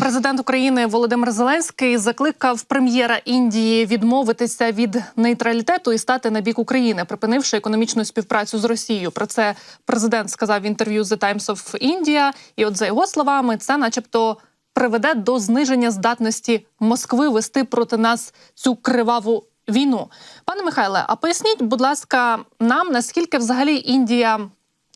Президент України Володимир Зеленський закликав прем'єра Індії відмовитися від нейтралітету і стати на бік України, припинивши економічну співпрацю з Росією. Про це президент сказав в інтерв'ю The Times of India. І, от за його словами, це, начебто, приведе до зниження здатності Москви вести проти нас цю криваву війну. Пане Михайле, а поясніть, будь ласка, нам наскільки взагалі Індія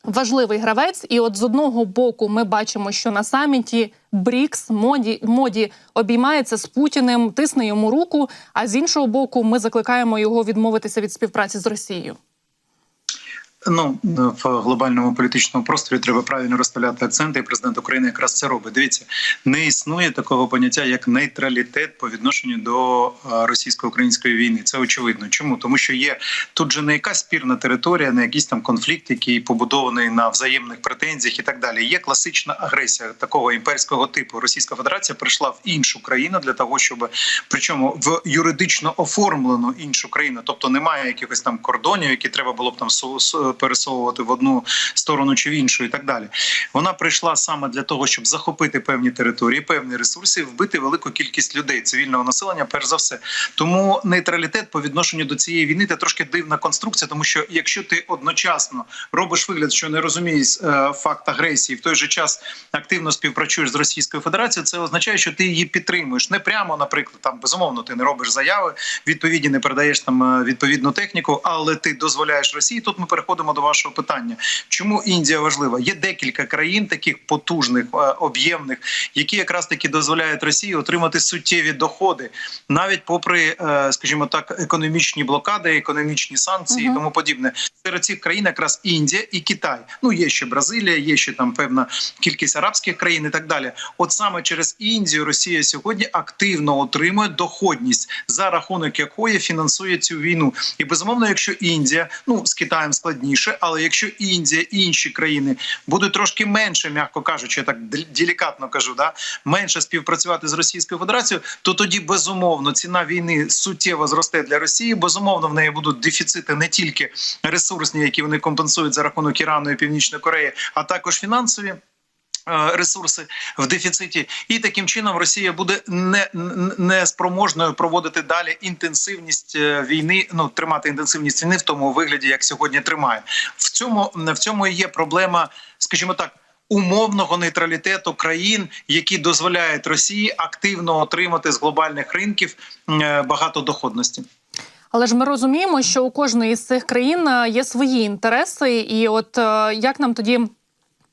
важливий гравець, і от з одного боку ми бачимо, що на саміті Брікс моді моді обіймається з Путіним, тисне йому руку. А з іншого боку, ми закликаємо його відмовитися від співпраці з Росією. Ну в глобальному політичному просторі треба правильно розставляти акценти. і Президент України якраз це робить. Дивіться, не існує такого поняття як нейтралітет по відношенню до російсько-української війни. Це очевидно. Чому тому, що є тут же не якась спірна територія, не якийсь там конфлікт, який побудований на взаємних претензіях і так далі. Є класична агресія такого імперського типу. Російська Федерація прийшла в іншу країну для того, щоб причому в юридично оформлену іншу країну, тобто немає якихось там кордонів, які треба було б там пересовувати в одну сторону чи в іншу, і так далі. Вона прийшла саме для того, щоб захопити певні території, певні ресурси, вбити велику кількість людей, цивільного населення, перш за все. Тому нейтралітет по відношенню до цієї війни це трошки дивна конструкція, тому що якщо ти одночасно робиш вигляд, що не розумієш е, факт агресії, в той же час активно співпрацюєш з Російською Федерацією, це означає, що ти її підтримуєш не прямо, наприклад, там безумовно ти не робиш заяви, відповідні не передаєш там е, відповідну техніку, але ти дозволяєш Росії. Тут ми переходимо переходимо до вашого питання. Чому Індія важлива? Є декілька країн, таких потужних, е, об'ємних, які якраз таки дозволяють Росії отримати суттєві доходи, навіть попри, е, скажімо так, економічні блокади, економічні санкції угу. і тому подібне. Серед цих країн якраз Індія і Китай. Ну є ще Бразилія, є ще там певна кількість арабських країн і так далі. От саме через Індію Росія сьогодні активно отримує доходність за рахунок якої фінансує цю війну. І безумовно, якщо Індія ну з Китаєм складніше складніше. Але якщо Індія і інші країни будуть трошки менше, м'яко кажучи, я так делікатно кажу, да менше співпрацювати з Російською Федерацією, то тоді безумовно ціна війни суттєво зросте для Росії. Безумовно, в неї будуть дефіцити не тільки ресурсні, які вони компенсують за рахунок Ірану і Північної Кореї, а також фінансові. Е, ресурси в дефіциті, і таким чином Росія буде не не спроможною проводити далі інтенсивність е, війни. Ну тримати інтенсивність війни в тому вигляді, як сьогодні тримає. В цьому в цьому є проблема, скажімо так. Умовного нейтралітету країн, які дозволяють Росії активно отримати з глобальних ринків е, багато доходності. Але ж ми розуміємо, що у кожної з цих країн є свої інтереси, і от як нам тоді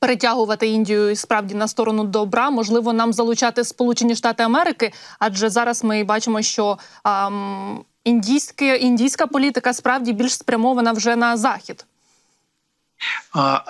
перетягувати Індію справді на сторону добра. Можливо, нам залучати Сполучені Штати Америки, адже зараз ми бачимо, що ем, індійська, індійська політика справді більш спрямована вже на захід. А,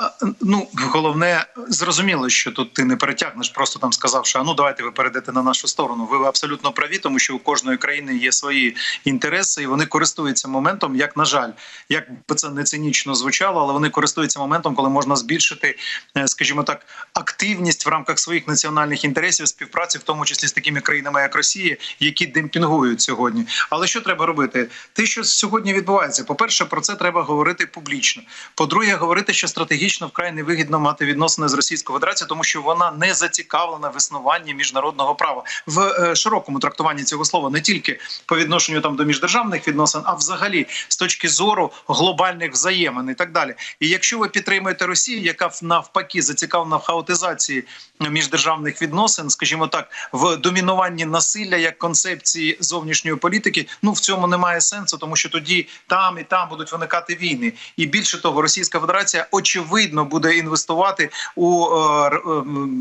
Ну головне зрозуміло, що тут ти не перетягнеш, просто там сказавши, а ну давайте ви перейдете на нашу сторону. Ви абсолютно праві, тому що у кожної країни є свої інтереси, і вони користуються моментом. Як на жаль, як би це не цинічно звучало, але вони користуються моментом, коли можна збільшити, е, скажімо так, активність в рамках своїх національних інтересів співпраці, в тому числі з такими країнами, як Росія, які демпінгують сьогодні. Але що треба робити? Те, що сьогодні відбувається, по перше, про це треба говорити публічно. По-друге, говорити, що стратегічно вкрай невигідно мати відносини з Російською Федерацією, тому що вона не зацікавлена в існуванні міжнародного права в е, широкому трактуванні цього слова, не тільки по відношенню там до міждержавних відносин, а взагалі з точки зору глобальних взаємин і так далі. І якщо ви підтримуєте Росію, яка навпаки зацікавлена в хаотизації міждержавних відносин, скажімо так, в домінуванні насилля як концепції зовнішньої політики, ну в цьому немає сенсу, тому що тоді там і там будуть виникати війни, і більше того, Російська Федерація очевидно буде інвестувати у е,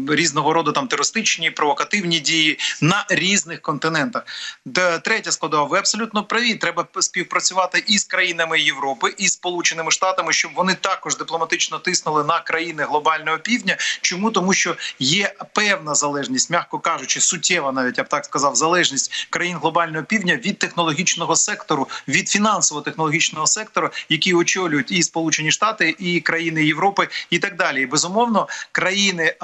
е, різного роду там терористичні провокативні дії на різних континентах. Де третя складова, ви абсолютно праві. Треба співпрацювати і з країнами Європи, і Сполученими Штатами, щоб вони також дипломатично тиснули на країни глобального півдня. Чому тому, що є певна залежність, м'яко кажучи, суттєва, навіть я б так сказав, залежність країн глобального півдня від технологічного сектору, від фінансово-технологічного сектору, які очолюють і Сполучені Штати, і країни Європи і так далі. І безумовно, країни,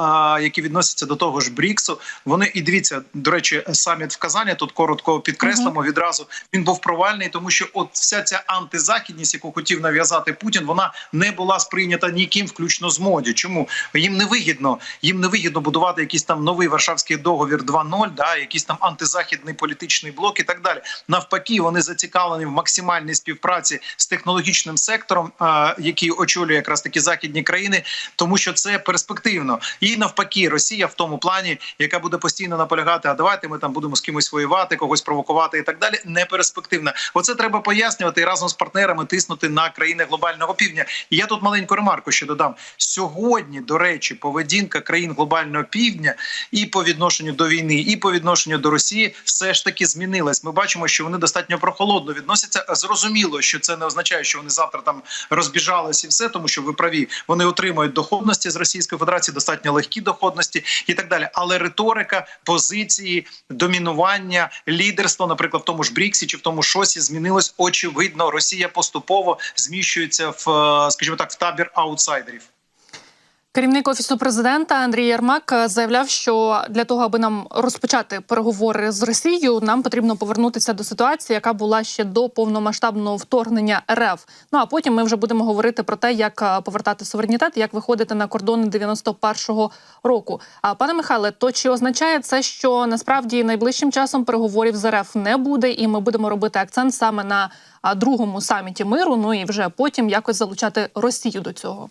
які відносяться до того ж Бріксу, вони і дивіться, до речі, саміт в Казані тут коротко підкреслимо відразу. Він був провальний, тому що от вся ця антизахідність, яку хотів нав'язати Путін, вона не була сприйнята ніким, включно з моді. Чому їм не вигідно, їм не вигідно будувати якийсь там новий Варшавський договір 2.0, да, якийсь там антизахідний політичний блок і так далі. Навпаки, вони зацікавлені в максимальній співпраці з технологічним сектором, який очолює якраз такі західні країни, тому що це перспективно. І навпаки, Росія в тому плані, яка буде постійно наполягати, а давайте ми там будемо з кимось воювати, когось провокувати і так далі. Не перспективна. Оце треба пояснювати і разом з партнерами тиснути на країни глобального півдня. І я тут маленьку ремарку ще додам. Сьогодні, до речі, поведінка країн глобального півдня і по відношенню до війни, і по відношенню до Росії все ж таки змінилась. Ми бачимо, що вони достатньо прохолодно відносяться. Зрозуміло, що це не означає, що вони завтра там розбіжались і все, тому що ви праві. Вони отримують доходності з Російської Федерації, достатньо легкі доходності і так далі. Але риторика, позиції, домінування, лідерство, наприклад, в тому ж Бріксі чи в тому шосі змінилось очевидно. Росія поступово зміщується в, е, скажімо так, в табір аутсайдерів. Керівник офісу президента Андрій Ярмак е, заявляв, що для того, аби нам розпочати переговори з Росією, нам потрібно повернутися до ситуації, яка була ще до повномасштабного вторгнення РФ. Ну а потім ми вже будемо говорити про те, як е, повертати суверенітет, як виходити на кордони 91-го року. А пане Михайле, то чи означає це, що насправді найближчим часом переговорів з РФ не буде, і ми будемо робити акцент саме на другому саміті миру? Ну і вже потім якось залучати Росію до цього?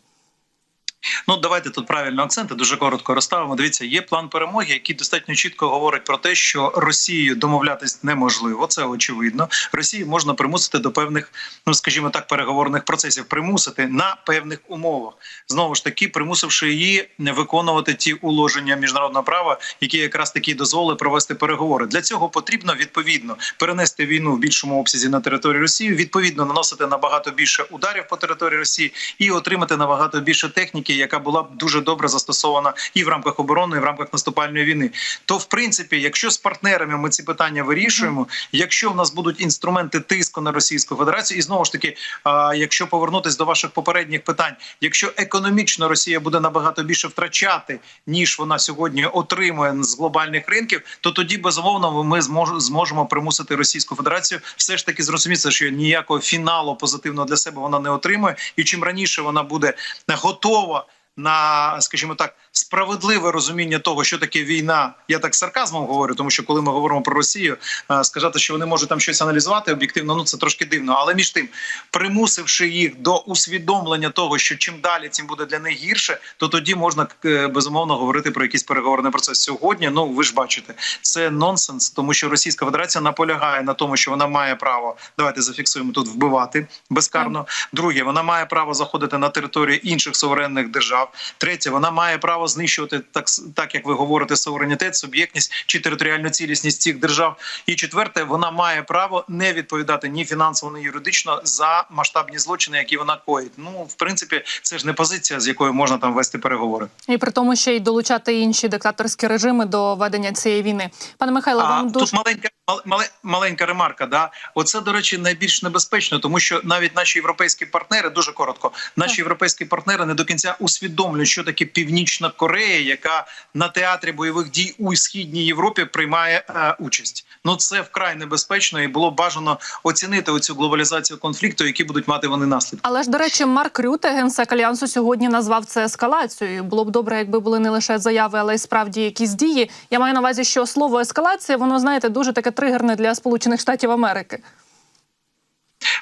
Ну давайте тут правильно акценти дуже коротко розставимо. Дивіться, є план перемоги, який достатньо чітко говорить про те, що Росією домовлятись неможливо. Це очевидно. Росію можна примусити до певних, ну скажімо так, переговорних процесів, примусити на певних умовах. Знову ж таки, примусивши її виконувати ті уложення міжнародного права, які якраз таки дозволили провести переговори. Для цього потрібно відповідно перенести війну в більшому обсязі на територію Росії, відповідно наносити набагато більше ударів по території Росії і отримати набагато більше техніки, яка була б дуже добре застосована і в рамках оборони, і в рамках наступальної війни. То, в принципі, якщо з партнерами ми ці питання вирішуємо, якщо в нас будуть інструменти тиску на Російську Федерацію, і знову ж таки, якщо повернутись до ваших попередніх питань, якщо економічно Росія буде набагато більше втрачати, ніж вона сьогодні отримує з глобальних ринків, то тоді безумовно ми змож- зможемо примусити Російську Федерацію все ж таки зрозуміти, що ніякого фіналу позитивного для себе вона не отримує, і чим раніше вона буде готова. На, скажімо так, справедливе розуміння того, що таке війна. Я так сарказмом говорю, тому що коли ми говоримо про Росію, е, сказати, що вони можуть там щось аналізувати об'єктивно, ну це трошки дивно. Але між тим, примусивши їх до усвідомлення того, що чим далі, тим буде для них гірше, то тоді можна е, безумовно говорити про якийсь переговорний процес. Сьогодні, ну ви ж бачите, це нонсенс, тому що Російська Федерація наполягає на тому, що вона має право. Давайте зафіксуємо тут вбивати безкарно. Друге, вона має право заходити на територію інших суверенних держав. Третє, вона має право знищувати так, так як ви говорите, суверенітет, суб'єктність чи територіальну цілісність цих держав. І четверте, вона має право не відповідати ні фінансово, ні юридично за масштабні злочини, які вона коїть. Ну в принципі, це ж не позиція, з якою можна там вести переговори. І при тому ще й долучати інші диктаторські режими до ведення цієї війни. Пане Михайло, А вам дуже тут маленька мал- мале- маленька ремарка. Да, оце до речі найбільш небезпечно, тому що навіть наші європейські партнери дуже коротко. Наші європейські партнери не до кінця усвідомлюють, що таке Північна Корея, яка на театрі бойових дій у східній Європі приймає е, участь. Ну це вкрай небезпечно, і було бажано оцінити оцю глобалізацію конфлікту, які будуть мати вони наслідки. але ж до речі, Марк Рюте, генсек альянсу, сьогодні назвав це ескалацією. Було б добре, якби були не лише заяви, але й справді якісь дії. Я маю на увазі, що слово ескалація, воно знаєте, дуже таке тригерне для Сполучених Штатів Америки.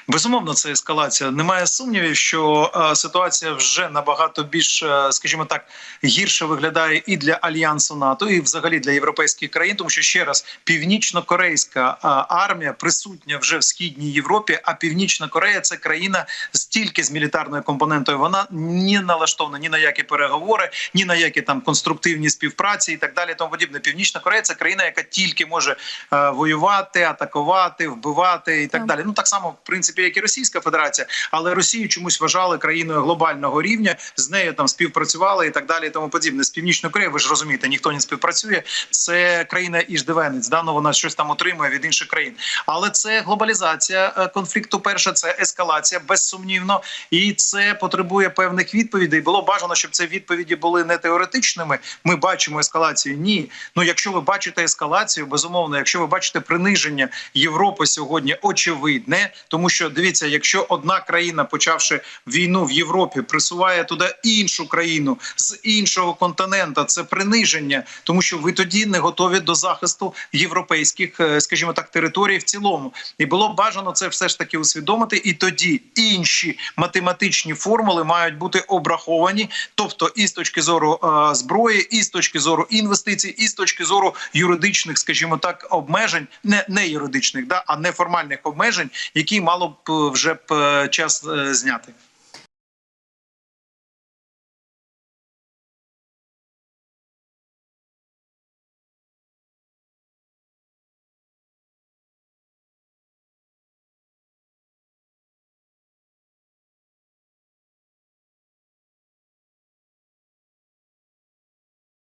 Безумовно, це ескалація. Немає сумнівів, що е, ситуація вже набагато більш, е, скажімо так, гірше виглядає і для альянсу НАТО, і взагалі для європейських країн, тому що ще раз північно-корейська е, армія присутня вже в східній Європі. А Північна Корея це країна стільки з мілітарною компонентою. Вона не налаштована ні на які переговори, ні на які там конструктивні співпраці і так далі. Тому подібне. Північна Корея це країна, яка тільки може воювати, атакувати, вбивати і так Так. далі. Ну так само в принципі принципі, як і Російська Федерація, але Росію чомусь вважали країною глобального рівня. З нею там співпрацювали і так далі. І тому подібне. З північною Кореєю, ви ж розумієте, ніхто не співпрацює. Це країна іждивенець. Да? Ну, вона щось там отримує від інших країн. Але це глобалізація е, конфлікту. Перша це ескалація, безсумнівно, і це потребує певних відповідей. Було бажано, щоб ці відповіді були не теоретичними. Ми бачимо ескалацію. Ні, ну якщо ви бачите ескалацію, безумовно, якщо ви бачите приниження Європи сьогодні, очевидне, тому що дивіться, якщо одна країна, почавши війну в Європі, присуває туди іншу країну з іншого континента, це приниження, тому що ви тоді не готові до захисту європейських, е, скажімо так, територій в цілому. І було б бажано це все ж таки усвідомити. І тоді інші математичні формули мають бути обраховані, тобто і з точки зору е, зброї, і з точки зору інвестицій, і з точки зору юридичних, скажімо так, обмежень, не, не юридичних, да, а неформальних обмежень, які мало б вже б е, час е, зняти.